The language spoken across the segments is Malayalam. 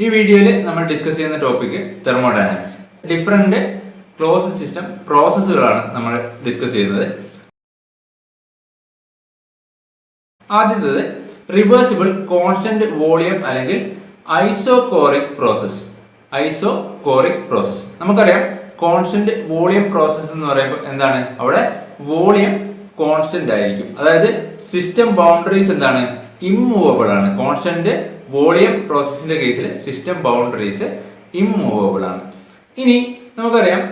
ഈ വീഡിയോയിൽ നമ്മൾ ഡിസ്കസ് ചെയ്യുന്ന topic thermodynamics different close system പ്രോസസ്സുകളാണ് നമ്മൾ ഡിസ്കസ് ചെയ്യുന്നത്. ആദ്യത്തേത് റിവേഴ്സിബിൾ കോൺസ്റ്റന്റ് വോളിയം അല്ലെങ്കിൽ ഐസോകോറിക് പ്രോസസ് ഐസോകോറിക് പ്രോസസ് നമുക്കറിയാം കോൺസ്റ്റന്റ് വോളിയം പ്രോസസ് എന്ന് പറയുമ്പോൾ എന്താണ്? അവിടെ വോളിയം കോൺസ്റ്റന്റ് ആയിരിക്കും. അതായത് സിസ്റ്റം ബൗണ്ടറീസ് എന്താണ്? ഇമ്മൂവബിൾ ആണ്. കോൺസ്റ്റന്റ് വോളിയം പ്രോസസ്സിന്റെ കേസിൽ സിസ്റ്റം ബൗണ്ടറീസ് ഇമ്മൂവബിൾ ആണ്. ഇനി നമുക്കറിയാം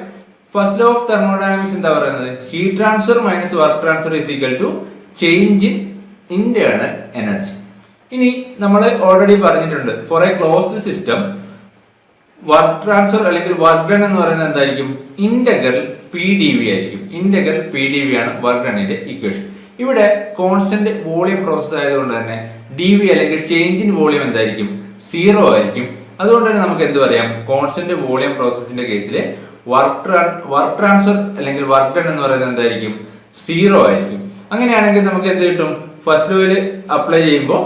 ഫസ്റ്റ് ലോ ഓഫ് തെർമോഡൈനാമിക്സ് എന്താ പറയുന്നത്? Heat transfer minus work transfer is equal to change in internal energy ഇനി നമ്മൾ ഓൾറെഡി പറഞ്ഞിട്ടുണ്ട് for a closed system work transfer അല്ലെങ്കിൽ വർക്ക് ഡൺ എന്ന് പറയുന്നത് എന്തായിരിക്കും? ഇന്റഗ്രൽ പി ഡി വി ആയിരിക്കും. ഇന്റഗ്രൽ പി ഡി വി ആണ് വർക്ക് ഡണ്ണിന്റെ ഇക്വേഷൻ ഇവിടെ കോൺസ്റ്റന്റ് വോളിയം പ്രോസസ് ആയതുകൊണ്ട് തന്നെ ഡി വി അല്ലെങ്കിൽ ചേഞ്ച് ഇൻ വോളിയം എന്തായിരിക്കും? സീറോ ആയിരിക്കും. അതുകൊണ്ട് തന്നെ നമുക്ക് എന്ത് പറയാം? കോൺസ്റ്റന്റ് വോളിയം പ്രോസസ്സിന്റെ കേസിൽ വർക്ക് വർക്ക് ട്രാൻസ്ഫർ അല്ലെങ്കിൽ വർക്ക് ഡൺ എന്ന് പറയുന്നത് എന്തായിരിക്കും? സീറോ ആയിരിക്കും. അങ്ങനെയാണെങ്കിൽ നമുക്ക് എന്ത് കിട്ടും? ഫസ്റ്റ് ലോയിൽ അപ്ലൈ ചെയ്യുമ്പോൾ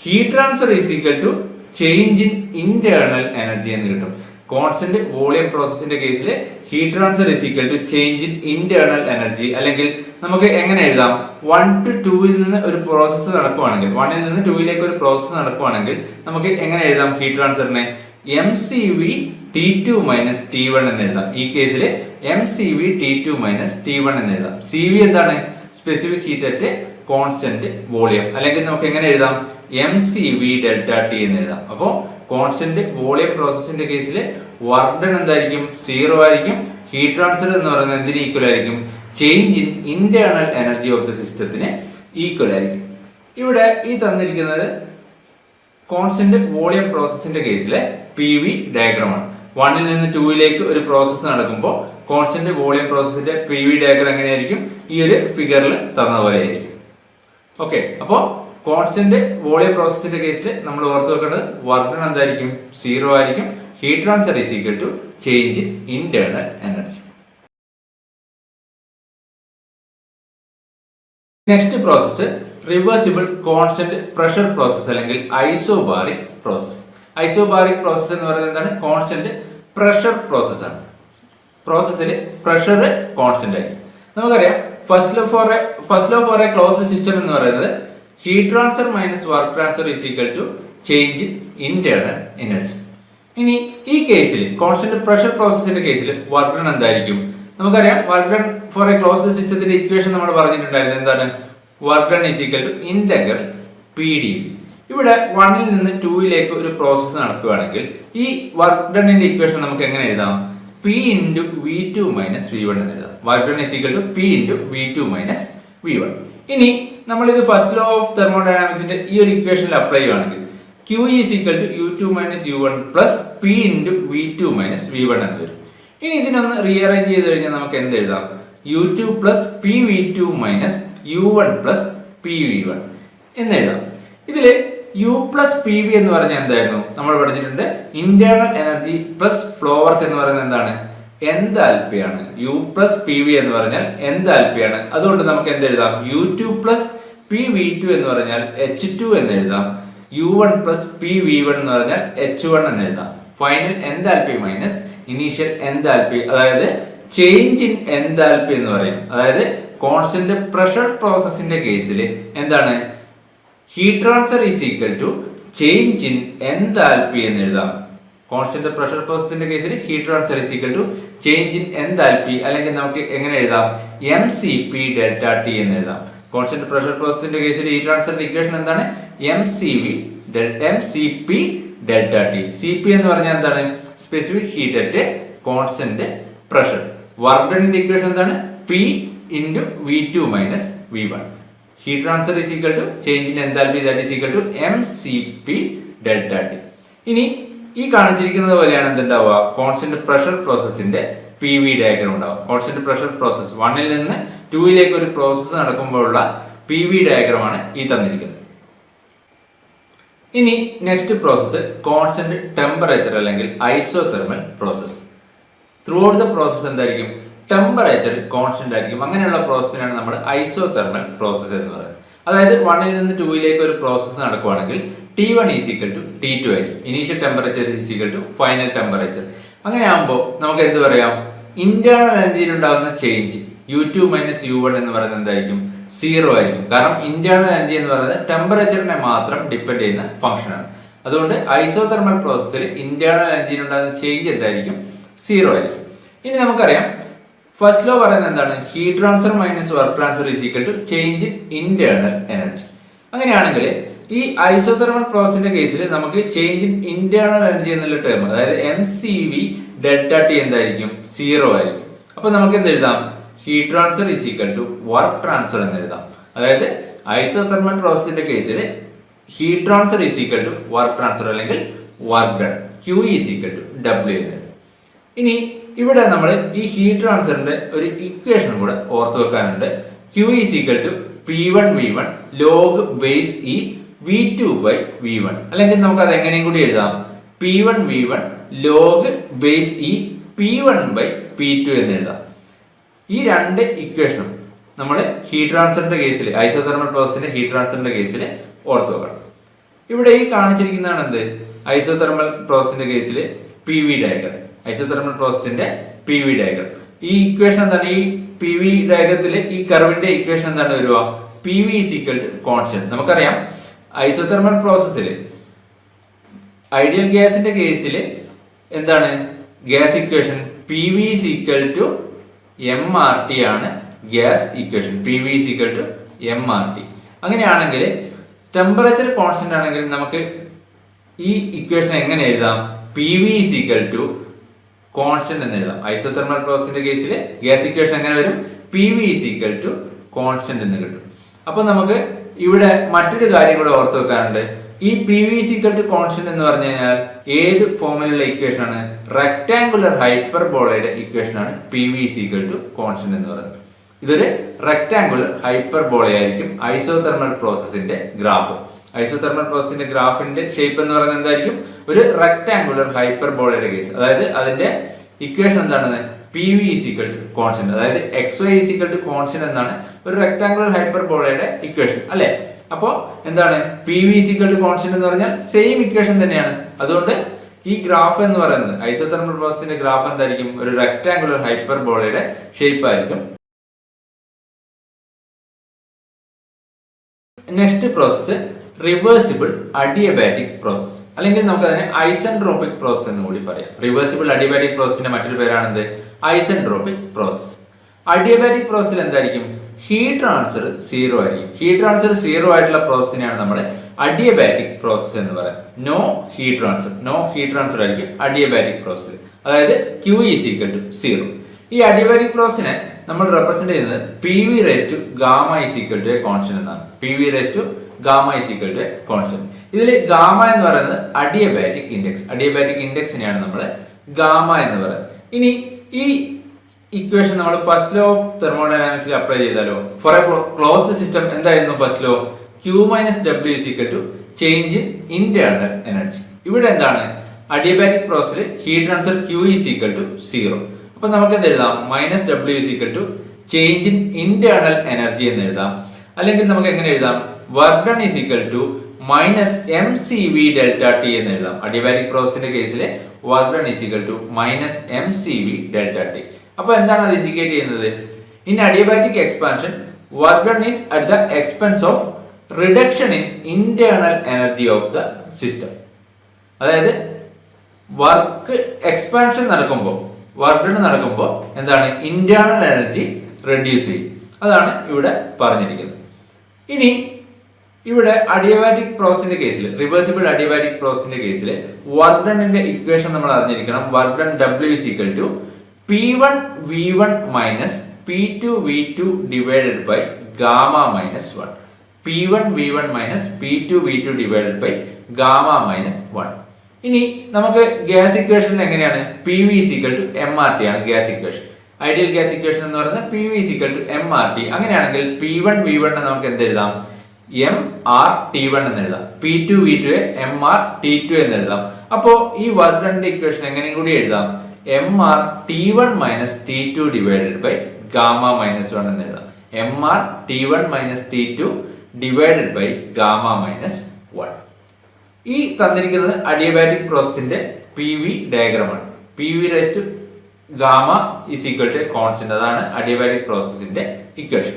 heat transfer is equal to change in internal energy എന്ന് കിട്ടും. കോൺസ്റ്റന്റ് വോളിയം പ്രോസസ്സിന്റെ കേസിൽ heat transfer is equal to change in internal energy അല്ലെങ്കിൽ നമുക്ക് എങ്ങനെ എഴുതാം? വൺ ടു ടൂവിൽ നിന്ന് ഒരു പ്രോസസ്സ് നടക്കുവാണെങ്കിൽ വണ്ണിൽ നിന്ന് ടൂവിലേക്ക് ഒരു പ്രോസസ്സ് നടക്കുവാണെങ്കിൽ നമുക്ക് എങ്ങനെ എഴുതാം heat ട്രാൻസ്ഫറിനെ M C V T two minus T one എന്ന് എഴുതാം. ഈ കേസിൽ M C V T two minus T one എന്ന് എഴുതാം. സി വി എന്താണ്? Specific heat at constant volume അല്ലെങ്കിൽ നമുക്ക് എങ്ങനെ എഴുതാം? M C V delta T എന്ന് എഴുതാം. അപ്പോൾ കോൺസ്റ്റന്റ് വോളിയം പ്രോസസ്സിന്റെ കേസിൽ വർക്ക് എന്തായിരിക്കും സീറോ ആയിരിക്കും. ഹീറ്റ് ട്രാൻസ്ഫർ എന്ന് പറയുന്നത് എന്തിന് ഈക്വൽ ആയിരിക്കും? Change in internal energy of the സിസ്റ്റത്തിന് ഈക്വൽ ആയിരിക്കും. ഇവിടെ ഈ തന്നിരിക്കുന്നത് കോൺസ്റ്റന്റ് വോളിയം പ്രോസസ്സിന്റെ കേസിലെ പി വി ഡയഗ്രമാണ് വണ്ണിൽ നിന്ന് ടൂയിലേക്ക് ഒരു പ്രോസസ്സ് നടക്കുമ്പോൾ കോൺസ്റ്റന്റ് വോളിയം പ്രോസസ്സിന്റെ പി വി ഡയഗ്രം എങ്ങനെയായിരിക്കും? ഈ ഒരു ഫിഗറിൽ തന്ന പോലെ ആയിരിക്കും. ഓക്കെ അപ്പോൾ കോൺസ്റ്റന്റ് വോളിയം പ്രോസസ്സിന്റെ കേസിൽ നമ്മൾ ഓർത്ത് വെക്കേണ്ടത് ഡൺ എന്തായിരിക്കും? സീറോ ആയിരിക്കും. Heat transfer is equal to change in internal energy next process reversible constant pressure process അല്ലെങ്കിൽ ഐസോബാറിക് പ്രോസസ്സ് ഐസോബാറിക് പ്രോസസ്സ് എന്ന് പറയുന്നത് എന്താണ്? കോൺസ്റ്റന്റ് പ്രഷർ പ്രോസസ് ആണ്. പ്രോസസ്സിൽ പ്രഷർ കോൺസ്റ്റന്റ് ആയി നമുക്കറിയാം first of for a first of for a closed system എന്ന് പറയുന്നത് heat transfer minus work transfer is equal to change internal energy ഇനി ഈ കേസിൽ കോൺസ്റ്റന്റ് പ്രഷർ പ്രോസസ്സിന്റെ കേസിൽ വർക്ക് ഡൺ എന്തായിരിക്കും? നമുക്കറിയാം work done for a closed സിസ്റ്റത്തിന്റെ ഇക്വേഷൻ നമ്മൾ പറഞ്ഞിട്ടുണ്ടായിരുന്നു. എന്താണ്? Work done is equal to integral P D ഇവിടെ വണ്ണിൽ നിന്ന് ടൂയിലേക്ക് ഒരു പ്രോസസ്സ് നടക്കുകയാണെങ്കിൽ ഈ വർക്ക് ഡണ്ണിന്റെ ഇക്വേഷൻ നമുക്ക് എങ്ങനെ എഴുതാം? P into V two minus V one എന്ന് എഴുതാം. Work done is equal to P into V two minus V one ഇനി നമ്മൾ ഇത് ഫസ്റ്റ് ലോ ഓഫ് തെർമോഡൈനാമിക്സിന്റെ ഈ ഒരു ഇക്വേഷനിൽ അപ്ലൈ ചെയ്യുകയാണെങ്കിൽ Q is equal to U two minus U one plus P into V two minus V one എന്ന് വരും. ഇനി ഇതിനൊന്ന് റീഅറേഞ്ച് ചെയ്ത് കഴിഞ്ഞാൽ നമുക്ക് എന്ത് എഴുതാം? U two plus P V two minus U one plus P V one എന്ന് എഴുതാം. ഇതിൽ യു പ്ലസ് പി വി എന്ന് പറഞ്ഞാൽ എന്തായിരുന്നു? നമ്മൾ പഠിച്ചിട്ടുണ്ട് internal energy plus flow work എന്ന് പറയുന്നത് എന്താണ്? എന്താൽപ്പിയാണ് യു പ്ലസ് പി വി എന്ന് പറഞ്ഞാൽ എന്താൽപ്പിയാണ് അതുകൊണ്ട് നമുക്ക് എന്ത് എഴുതാം? U two plus P V two എന്ന് പറഞ്ഞാൽ എച്ച് ടു എന്ന് എഴുതാം. U one plus P V one എന്ന് പറഞ്ഞാൽ എച്ച് വൺ എന്ന് എഴുതാം. Final enthalpy minus initial enthalpy അതായത് ചേഞ്ച് ഇൻ എന്താൽപി എന്ന് പറയും. അതായത് കോൺസ്റ്റന്റ് പ്രഷർ പ്രോസസ്സിന്റെ കേസിൽ എന്താണ്? Heat transfer is equal to change in enthalpy എന്ന് എഴുതാം. കോൺസ്റ്റന്റ് പ്രഷർ പ്രോസസ്സിന്റെ കേസിൽ heat transfer is equal to change in enthalpy അല്ലെങ്കിൽ നമുക്ക് എങ്ങനെ എഴുതാം? M C P delta T എന്ന് എഴുതാം. കോൺസ്റ്റന്റ് പ്രഷർ പ്രോസസ്സിന്റെ കേസിൽ ഹീറ്റ് ട്രാൻസ്ഫറിന്റെ ഇക്വേഷൻ എന്താണ്? M C V M C P delta T C P എന്ന് പറഞ്ഞാൽ എന്താണ്? Specific heat at constant pressure work equation എന്താണ്? P into V two minus V one heat transfer is equal to change in enthalpy that is equal to M C P delta T ഇനി ഈ കാണിച്ചിരിക്കുന്നത് പോലെയാണ് എന്തുണ്ടാവുക? കോൺസ്റ്റന്റ് പ്രഷർ പ്രോസസ്സിന്റെ പി വി ഡയഗ്രം ഉണ്ടാവും കോൺസ്റ്റന്റ് പ്രഷർ പ്രോസസ് വണ്ണിൽ നിന്ന് ടൂയിലേക്ക് ഒരു പ്രോസസ്സ് നടക്കുമ്പോഴുള്ള പി വി ഡയഗ്രമാണ് ഈ തന്നിരിക്കുന്നത്. ഇനി നെക്സ്റ്റ് പ്രോസസ്സ് കോൺസ്റ്റന്റ് ടെമ്പറേച്ചർ അല്ലെങ്കിൽ isothermal process. Throughout the process എന്തായിരിക്കും? ടെമ്പറേച്ചർ കോൺസ്റ്റന്റ് ആയിരിക്കും. അങ്ങനെയുള്ള പ്രോസസ്സിനാണ് നമ്മൾ ഐസോതെർമൽ പ്രോസസ് എന്ന് പറയുന്നത്. അതായത് വണ്ണിൽ നിന്ന് ടൂയിലേക്ക് ഒരു process നടക്കുവാണെങ്കിൽ T one is equal to T two ആയിരിക്കും. Initial temperature is equal to final temperature അങ്ങനെ ആകുമ്പോൾ നമുക്ക് എന്ത് പറയാം? ഇന്റേണൽ എനർജിയിൽ ഉണ്ടാകുന്ന change U two minus U one എന്ന് പറയുന്നത് എന്തായിരിക്കും? സീറോ ആയിരിക്കും. കാരണം ഇന്റേണൽ എനർജി എന്ന് പറയുന്നത് ടെമ്പറേച്ചറിനെ മാത്രം ഡിപ്പെൻഡ് ചെയ്യുന്ന ഫംഗ്ഷനാണ് അതുകൊണ്ട് ഐസോതെർമൽ പ്രോസസ്സിൽ ഇന്റേണൽ എനർജിയിൽ ഉണ്ടാകുന്ന ചേഞ്ച് എന്തായിരിക്കും? സീറോ ആയിരിക്കും. ഇനി നമുക്കറിയാം. ഫസ്റ്റ് ലോ പറയുന്നത് എന്താണ്? Heat transfer minus work transfer is equal to change in internal energy അങ്ങനെയാണെങ്കിൽ ഈ ഐസോതെർമൽ പ്രോസസിന്റെ കേസിൽ നമുക്ക് ചേഞ്ച് ഇൻ ഇന്റേണൽ എനർജി എന്നുള്ള ടേം അതായത് M C V delta T എന്തായിരിക്കും? സീറോ ആയിരിക്കും. അപ്പൊ നമുക്ക് എന്ത് എഴുതാം heat transfer is equal to work transfer എന്ന് എഴുതാം. അതായത് ഐസോതെർമൽ പ്രോസസിന്റെ കേസിൽ heat transfer is equal to work transfer അല്ലെങ്കിൽ work done Q is equal to W എന്ന് ഇനി ഇവിടെ നമ്മൾ ഈ ഹീറ്റ് ട്രാൻസ്ഫറിന്റെ ഒരു ഇക്വേഷൻ കൂടെ ഓർത്ത് വെക്കാനുണ്ട്. Q is equal to P one V one log base e V two by V one അല്ലെങ്കിൽ നമുക്ക് അത് എങ്ങനെയും കൂടി എഴുതാം. P one V one log base e P one by P two എന്ന് എഴുതാം. ഈ രണ്ട് ഇക്വേഷനും നമ്മൾ ഹീറ്റ് ട്രാൻസ്ഫറിന്റെ കേസിൽ ഐസോതെർമൽ പ്രോസസ്സിന്റെ ഹീറ്റ് ട്രാൻസ്ഫറിന്റെ കേസിൽ ഓർത്തു വെക്കണം. ഇവിടെ ഈ കാണിച്ചിരിക്കുന്നതാണ് എന്ത്? ഐസോതെർമൽ പ്രോസസ്സിന്റെ കേസിൽ പി വി ഡയഗ്രം ഐസോതെർമൽ പ്രോസസ്സിന്റെ പി വി ഡയഗ്രം ഈ ഇക്വേഷൻ എന്താണ്? ഈ പി വി ഡയഗ്രത്തിൽ ഈ കർവിന്റെ ഇക്വേഷൻ എന്താണ് വരിക? P V is equal to constant നമുക്കറിയാം ഐസോതെർമൽ പ്രോസസ്സിൽ ഐഡിയൽ ഗ്യാസിന്റെ കേസിൽ എന്താണ്? Gas equation P V is equal to M R T ആണ് gas equation P V is equal to M R T അങ്ങനെയാണെങ്കിൽ ടെമ്പറേച്ചർ കോൺസ്റ്റന്റ് ആണെങ്കിൽ നമുക്ക് ഈ ഇക്വേഷൻ എങ്ങനെ എഴുതാം? P V is equal to constant എന്ന് എഴുതാം. ഐസോതെർമൽ പ്രോസസിന്റെ കേസിൽ ഗ്യാസ് ഇക്വേഷൻ എങ്ങനെ വരും? P V is equal to constant എന്ന് കിട്ടും. അപ്പൊ നമുക്ക് ഇവിടെ മറ്റൊരു കാര്യം കൂടെ ഓർത്ത് വെക്കാറുണ്ട് ഈ P V is equal to constant എന്ന് പറഞ്ഞു കഴിഞ്ഞാൽ ഏത് ഫോമിലുള്ള ഇക്വേഷൻ ആണ്? റെക്ടാംഗുലർ ഹൈപ്പർബോളയുടെ ഇക്വേഷൻ ആണ് P V is equal to constant എന്ന് പറയുന്നത്. ഇതൊരു റെക്ടാംഗുലർ ഹൈപ്പർബോളയായിരിക്കും ഐസോതെർമൽ പ്രോസസിന്റെ ഗ്രാഫ് ഐസോതെർമൽ പ്രോസസിന്റെ ഗ്രാഫിന്റെ ഷേപ്പ് എന്ന് പറയുന്നത് എന്തായിരിക്കും? ഒരു റെക്ടാംഗുലർ ഹൈപ്പർബോളയുടെ കേസ് അതായത് അതിന്റെ ഇക്വേഷൻ എന്താണ് P V is equal to constant അതായത് X Y is equal to constant എന്നാണ് ഒരു റെക്ടാംഗുലർ ഹൈപ്പർബോളയുടെ ഇക്വേഷൻ അല്ലെ? അപ്പോ എന്താണ്? P V is equal to constant എന്ന് പറഞ്ഞാൽ സെയിം ഇക്വേഷൻ തന്നെയാണ്. അതുകൊണ്ട് ഈ ഗ്രാഫ് എന്ന് പറയുന്നത് ഐസോതെർമൽ പ്രോസസിന്റെ ഗ്രാഫ് എന്തായിരിക്കും? ഒരു റെക്ടാംഗുലർ ഹൈപ്പർബോളയുടെ ഷേപ്പ് ആയിരിക്കും. Next process reversible adiabatic process അല്ലെങ്കിൽ നമുക്ക് അതിനെ ഐസൻട്രോപിക് പ്രോസസ് എന്ന് കൂടി പറയാം. റിവേഴ്സിബിൾ അഡിയബാറ്റിക് പ്രോസസിന്റെ മറ്റൊരു പേരാണെന്ത്? ഐസൻട്രോപിക് പ്രോസസ് അഡിയബാറ്റിക് പ്രോസസ്സിൽ എന്തായിരിക്കും? ഹീറ്റ് ട്രാൻസ്ഫർ സീറോ ആയിരിക്കും. ഹീറ്റ് ട്രാൻസ്ഫർ സീറോ ആയിട്ടുള്ള പ്രോസസ്സിനെയാണ് നമ്മൾ അഡിയബാറ്റിക് പ്രോസസ് എന്ന് പറയാം. No heat transfer no heat transfer ആയിരിക്കും അഡിയബാറ്റിക് പ്രോസസ് അതായത് Q is equal to zero ഈ അഡിയബാറ്റിക് പ്രോസസ്സിനെ നമ്മൾ റെപ്രസെന്റ് ചെയ്യുന്നത് P V raise to gamma is equal to a constant എന്നാണ്. P V raise to gamma is equal to a constant ഇതിൽ ഗാമ എന്ന് പറയുന്നത് അഡിയബാറ്റിക് ഇൻഡെക്സ് അഡിയബാറ്റിക് ഇൻഡെക്സിനെയാണ് നമ്മൾ ഗാമ എന്ന് പറയുന്നത്. ഇനി ഈ ഇക്വേഷൻ നമ്മൾ ഫസ്റ്റ് ലോ ഓഫ് തെർമോഡൈനാമിക്സിൽ അപ്ലൈ ചെയ്താലോ? ഫോർ എ ക്ലോസ്ഡ് സിസ്റ്റം എന്തായിരുന്നു first law Q minus W is equal to change in internal energy ഇവിടെ എന്താണ്? അഡിയബാറ്റിക് പ്രോസസ്സിൽ heat transfer Q is equal to zero അപ്പൊ നമുക്ക് എന്ത് എഴുതാം? Minus is equal to change in internal energy എന്ന് എഴുതാം. അല്ലെങ്കിൽ നമുക്ക് എങ്ങനെ എഴുതാം? Work done is equal to minus M C V delta T എന്ന് എഴുതാം. അഡിയബാറ്റിക് പ്രോസസിന്റെ കേസിൽ work done is equal to minus M C V delta T അപ്പൊ എന്താണ് അത് ഇൻഡിക്കേറ്റ് ചെയ്യുന്നത്? In adiabatic expansion work done is at the expense of reduction in internal energy of the system അതായത് വർക്ക് എക്സ്പാൻഷൻ നടക്കുമ്പോൾ വർക്ക് നടക്കുമ്പോൾ എന്താണ്? ഇന്റേണൽ എനർജി റെഡ്യൂസ് ചെയ്യും. അതാണ് ഇവിടെ പറഞ്ഞിരിക്കുന്നത്. ഇനി ഇവിടെ അഡിയബാറ്റിക് പ്രോസസിന്റെ കേസിൽ റിവേഴ്സിബിൾ അഡിയബാറ്റിക് പ്രോസസിന്റെ കേസിൽ വർഡണിന്റെ ഇക്വേഷൻ നമ്മൾ അറിഞ്ഞിരിക്കണം. Work done W is equal to P one V one minus P two V two divided by gamma minus one P one V one minus P two V two divided by gamma minus one ഇനി നമുക്ക് ഗ്യാസ് ഇക്വേഷൻ എങ്ങനെയാണ്? P V is equal to M R T ആണ് gas equation ideal gas equation എന്ന് പറയുന്നത് P V is equal to M R T അങ്ങനെയാണെങ്കിൽ പി വൺ വി വൺ നമുക്ക് എന്ത് എഴുതാം? എം ആർ ടി വൺ എന്ന് എഴുതാം. P two V two M R T two എന്ന് എഴുതാം. അപ്പോ ഈ വർക്ക് ഡണിന്റെ ഇക്വേഷൻ എങ്ങനെയും കൂടി എഴുതാം. M R T one minus T two divided by gamma minus one എന്ന് എഴുതാം. M R T one minus T two divided by gamma minus one ഈ തന്നിരിക്കുന്നത് അഡിയബാറ്റിക് പ്രോസസിന്റെ P V ഡയഗ്രമാണ് P V raised gamma is equal to constant അതാണ് അഡിയബാറ്റിക് പ്രോസസിന്റെ ഇക്വേഷൻ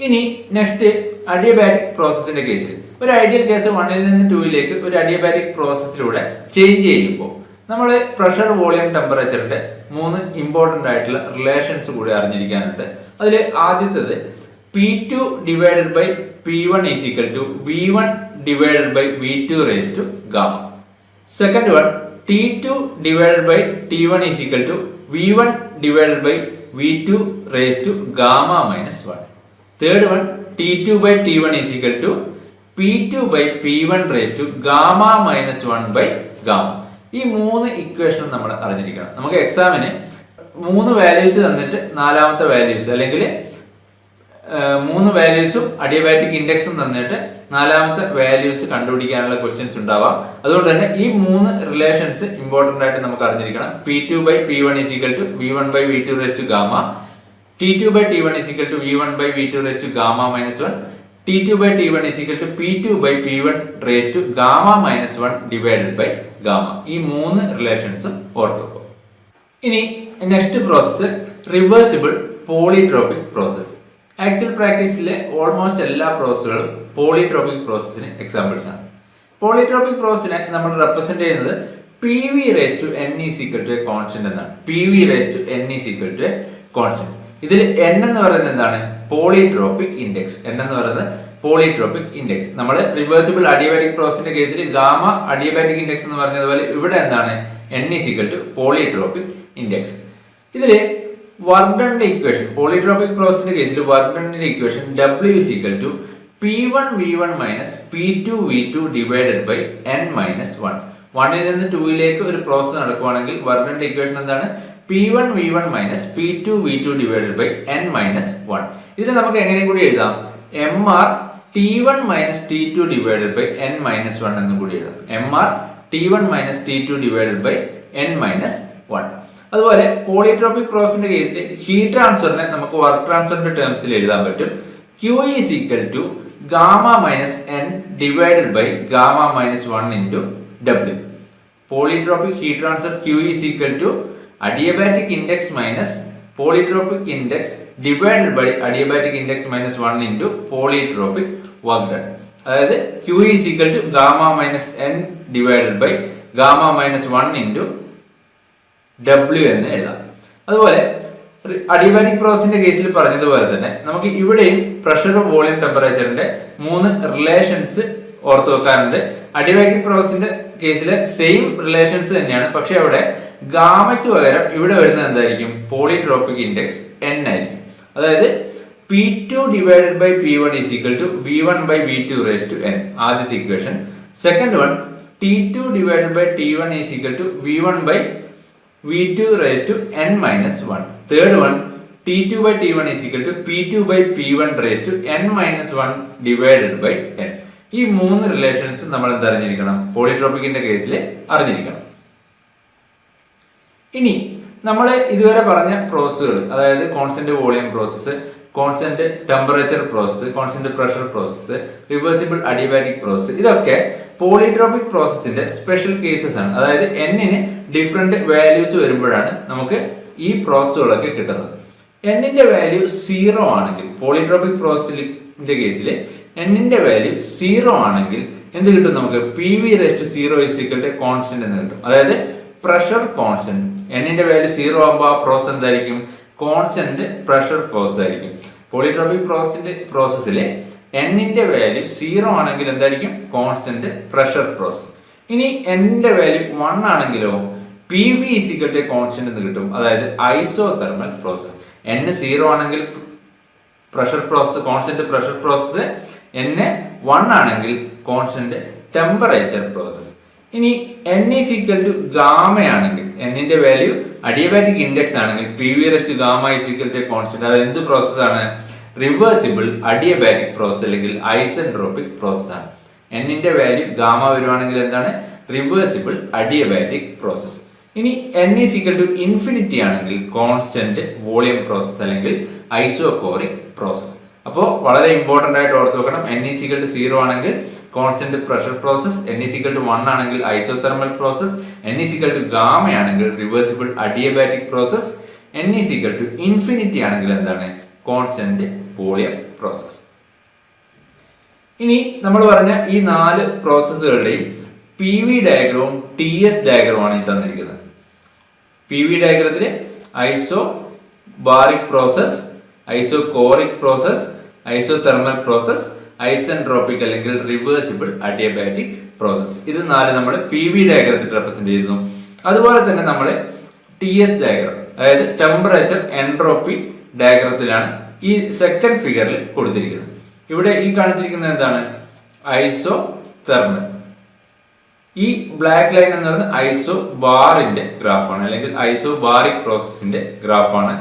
ഇനി നെക്സ്റ്റ് അഡിയബാറ്റിക് പ്രോസസിന്റെ കേസിൽ ഒരു ഐഡിയൽ കേസ് വണ്ണിൽ നിന്ന് ടൂയിലേക്ക് ഒരു അഡിയബാറ്റിക് പ്രോസസ്സിലൂടെ ചേഞ്ച് ചെയ്യുമ്പോൾ നമ്മൾ പ്രഷർ വോളിയം ടെമ്പറേച്ചറിന്റെ മൂന്ന് ഇമ്പോർട്ടന്റ് ആയിട്ടുള്ള റിലേഷൻസ് കൂടി അറിഞ്ഞിരിക്കാനുണ്ട്. അതിൽ ആദ്യത്തേത് P two divided by P one is equal to V one divided by V two raise to gamma second one T two divided by T one is equal to V one divided by V two raise to gamma minus one third one T two by T one is equal to P two by P one raise to gamma minus one by gamma ഈ മൂന്ന് ഇക്വേഷനും നമ്മൾ അറിഞ്ഞിരിക്കണം. നമുക്ക് എക്സാമിന് മൂന്ന് വാല്യൂസ് തന്നിട്ട് നാലാമത്തെ വാല്യൂസ് അല്ലെങ്കിൽ മൂന്ന് വാല്യൂസും അഡിയബാറ്റിക് ഇൻഡെക്സും തന്നിട്ട് നാലാമത്തെ വാല്യൂസ് കണ്ടുപിടിക്കാനുള്ള ക്വസ്റ്റ്യൻസ് ഉണ്ടാവാം. അതുകൊണ്ട് തന്നെ ഈ മൂന്ന് റിലേഷൻസ് ഇമ്പോർട്ടന്റ് ആയിട്ട് നമുക്ക് അറിഞ്ഞിരിക്കണം. P two by P one is equal to V one by V two raise to gamma T two by T one is equal to V one by V two raise to gamma minus one T two by T one is equal to P two by P one raise to gamma minus one divided by gamma ഈ മൂന്ന് റിലേഷൻസും ഓർത്തു. ഇനി next process reversible polytropic process actual പ്രാക്ടീസിലെ almost എല്ലാ പ്രോസസ്സുകളും പോളിട്രോപിക് പ്രോസസ്സിന് എക്സാമ്പിൾസ് ആണ്. പോളിട്രോപിക് പ്രോസസ്സിനെ നമ്മൾ റെപ്രസെന്റ് ചെയ്യുന്നത് P V raise to N is equal to constant എന്നാണ്. P V raise to N is equal to constant ഇതിൽ എൻ എന്ന് പറയുന്നത് എന്താണ്? പോളിട്രോപിക് ഇൻഡെക്സ് എൻ എന്ന് പറയുന്നത് പോളിട്രോപിക് ഇൻഡെക്സ് നമ്മൾ റിവേഴ്സിബിൾ അഡിയബാറ്റിക് പ്രോസസിന്റെ കേസിൽ ഗാമ അഡിയബാറ്റിക് ഇൻഡെക്സ് എന്ന് പറഞ്ഞതുപോലെ ഇവിടെ എന്താണ്? N is equal to polytropic index ഇതിൽ വർഡന്റെ ഇക്വേഷൻ പോളിട്രോപിക് പ്രോസസിന്റെ കേസിൽ വർഡന്റെ equation W is to P one V one minus P two V two divided by N minus one വണ്ണിൽ നിന്ന് ടൂയിലേക്ക് ഒരു പ്രോസസ് നടക്കുവാണെങ്കിൽ വർഡന്റെ ഇക്വേഷൻ എന്താണ്? P one V one minus P two V two divided by N minus one ഇതിനെ നമുക്ക് എങ്ങനെയും കൂടി എഴുതാം? M R T one minus T two divided by N minus one എന്നും കൂടി എഴുതാം. M R T one minus T two divided by N minus one അതുപോലെ പോളിട്രോപിക് പ്രോസസിന്റെ കേസിൽ ഹീറ്റ് ട്രാൻസ്ഫറിനെ നമുക്ക് വർക്ക് ട്രാൻസ്ഫറിന്റെ ടേംസിൽ എഴുതാൻ പറ്റും. Q is equal to gamma minus N divided by gamma minus one into W polytropic heat transfer Q is equal to adiabatic index minus polytropic index divided by adiabatic index minus one into polytropic work done അതായത് Q is equal to gamma minus N divided by gamma minus one into W എന്ന് എഴുതാം. അതുപോലെ അഡിയബാറ്റിക് പ്രോസസിന്റെ കേസിൽ പറഞ്ഞതുപോലെ തന്നെ നമുക്ക് ഇവിടെയും പ്രഷർ വോളിയം ടെമ്പറേച്ചറിന്റെ മൂന്ന് റിലേഷൻസ് ഓർത്ത് വെക്കാറുണ്ട് അഡിയബാറ്റിക് പ്രോസസിന്റെ കേസിൽ സെയിം റിലേഷൻസ് തന്നെയാണ്. പക്ഷെ അവിടെ ഗാമയ്ക്ക് പകരം ഇവിടെ വരുന്നത് എന്തായിരിക്കും? പോളിട്രോപ്പിക് ഇൻഡെക്സ് എൻ ആയിരിക്കും. അതായത് P two divided by P one is equal to V one by V two raise to N ആദ്യത്തെ equation second one T two divided by T one is equal to V one by v2 raised to n minus 1. Third one, t2 by t1 is equal to p2 by p1 raised to n minus 1 divided by n. ഈ മൂന്ന് റിലേഷൻസ് നമ്മൾ എന്താ അറിഞ്ഞിരിക്കണം പോളിട്രോപ്പിക്കിന്റെ കേസിൽ അറിഞ്ഞിരിക്കണം ഇനി നമ്മൾ ഇതുവരെ പറഞ്ഞ പ്രോസസ്സുകൾ അതായത് constant volume process constant temperature process constant pressure process reversible adiabatic process ഇതൊക്കെ പോളിട്രോപിക് പ്രോസസ്സിന്റെ സ്പെഷ്യൽ കേസസ് ആണ്. അതായത് എന്നിന് ഡിഫറെന്റ് വാല്യൂസ് വരുമ്പോഴാണ് നമുക്ക് ഈ പ്രോസസ്സുകളൊക്കെ കിട്ടുന്നത്. എന്നിന്റെ വാല്യൂ സീറോ ആണെങ്കിൽ പോളിട്രോപിക് പ്രോസസ്സിന്റെ കേസിൽ എന്നിന്റെ വാല്യൂ സീറോ ആണെങ്കിൽ എന്ത് കിട്ടും നമുക്ക്? P V raised zero is equal constant എന്ന് കിട്ടും. അതായത് പ്രഷർ കോൺസ്റ്റന്റ് എന്നിന്റെ വാല്യൂ സീറോ ആകുമ്പോൾ ആ പ്രോസസ് എന്തായിരിക്കും? കോൺസ്റ്റന്റ് പ്രഷർ പ്രോസസ് ആയിരിക്കും. പോളിട്രോപിക് പ്രോസസിന്റെ പ്രോസസ്സിലെ എന്നിന്റെ വാല്യൂ സീറോ ആണെങ്കിൽ എന്തായിരിക്കും? കോൺസ്റ്റന്റ് പ്രഷർ പ്രോസസ് ഇനി എന്നിന്റെ വാല്യൂ വൺ ആണെങ്കിലോ പി വി ഇസിക്കlte കോൺസ്റ്റന്റ് എന്ന് കിട്ടും. അതായത് isothermal process N zero ആണെങ്കിൽ pressure process constant pressure process N one ആണെങ്കിൽ കോൺസ്റ്റന്റ് ടെമ്പറേച്ചർ പ്രോസസ് ഇനി എൻ ഈസ് ഈക്വൽ ടു ഗാമയാണെങ്കിൽ എന്നിന്റെ വാല്യൂ അഡിയബാറ്റിക് ഇൻഡെക്സ് ആണെങ്കിൽ P V raise gamma is equal to constant അത് എന്ത് പ്രോസസ് ആണ്? റിവേഴ്സിബിൾ അഡിയബാറ്റിക് പ്രോസസ് അല്ലെങ്കിൽ ഐസെൻട്രോപിക് പ്രോസസ് ആണ്. എന്നിന്റെ വാല്യൂ ഗാമ വരുവാണെങ്കിൽ എന്താണ്? റിവേഴ്സിബിൾ അഡിയബാറ്റിക് പ്രോസസ് ഇനി N is equal to infinity ആണെങ്കിൽ കോൺസ്റ്റന്റ് വോളിയം പ്രോസസ് അല്ലെങ്കിൽ ഐസോകോറിക് പ്രോസസ് അപ്പോൾ വളരെ ഇമ്പോർട്ടന്റ് ആയിട്ട് ഓർത്ത് വെക്കണം. N is equal to zero ആണെങ്കിൽ constant pressure process N is equal to one ആണെങ്കിൽ isothermal process N is equal to gamma ആണെങ്കിൽ reversible adiabatic process N is equal to infinity ആണെങ്കിൽ എന്താണ്? കോൺസ്റ്റന്റ് വോളിയം പ്രോസസ് ഇനി നമ്മൾ പറഞ്ഞ ഈ നാല് പ്രോസസ്സുകളുടെയും പി വി ഡയഗ്രവും ടി എസ് ഡയഗ്രവുമാണ് ഈ തന്നിരിക്കുന്നത്. P V ഡയഗ്രത്തിൽ isobaric process isochoric process isothermal process isentropic അല്ലെങ്കിൽ റിവേഴ്സിബിൾ അഡിയബാറ്റിക് പ്രോസസ് ഇത് നാല് നമ്മൾ പി വി ഡയഗ്രത്തിൽ റെപ്രസെന്റ് ചെയ്യുന്നു. അതുപോലെ തന്നെ നമ്മൾ ടി എസ് ഡയഗ്രം അതായത് ടെമ്പറേച്ചർ എൻട്രോപ്പി ഡയഗ്രത്തിലാണ് ഈ സെക്കൻഡ് ഫിഗറിൽ കൊടുത്തിരിക്കുന്നത്. ഇവിടെ ഈ കാണിച്ചിരിക്കുന്നത് എന്താണ്? ഐസോ തെർമൽ ഈ ബ്ലാക്ക് ലൈൻ എന്ന് പറയുന്നത് ഐസോ ബാറിന്റെ ഗ്രാഫാണ് അല്ലെങ്കിൽ ഐസോ ബാറിക് പ്രോസസ്സിന്റെ ഗ്രാഫാണ്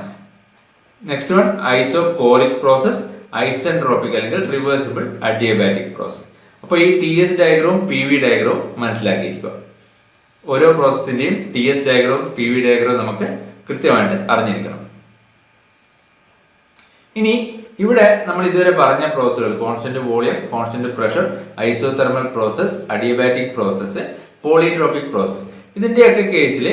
next one isochoric process isentropic അല്ലെങ്കിൽ റിവേഴ്സിബിൾ അഡിയബാറ്റിക് പ്രോസസ് അപ്പോൾ ഈ ടി എസ് ഡയഗ്രവും പി വി ഡയഗ്രവും മനസ്സിലാക്കിയിരിക്കുക. ഓരോ പ്രോസസ്സിന്റെയും ടി എസ് ഡയഗ്രവും പി വി ഡയഗ്രവും നമുക്ക് കൃത്യമായിട്ട് അറിഞ്ഞിരിക്കണം. ഇനി ഇവിടെ നമ്മൾ ഇതുവരെ പറഞ്ഞ പ്രോസസ്സുകൾ constant volume constant pressure isothermal process adiabatic process polytropic process ഇതിന്റെയൊക്കെ കേസിൽ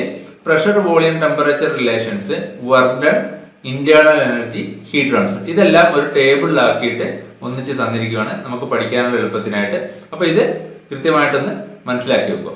pressure volume temperature relations work done internal energy heat transfer ഇതെല്ലാം ഒരു ടേബിളിലാക്കിയിട്ട് ഒന്നിച്ച് തന്നിരിക്കുകയാണ് നമുക്ക് പഠിക്കാനുള്ള എളുപ്പത്തിനായിട്ട്. അപ്പൊ ഇത് കൃത്യമായിട്ടൊന്ന് മനസ്സിലാക്കി വെക്കുക.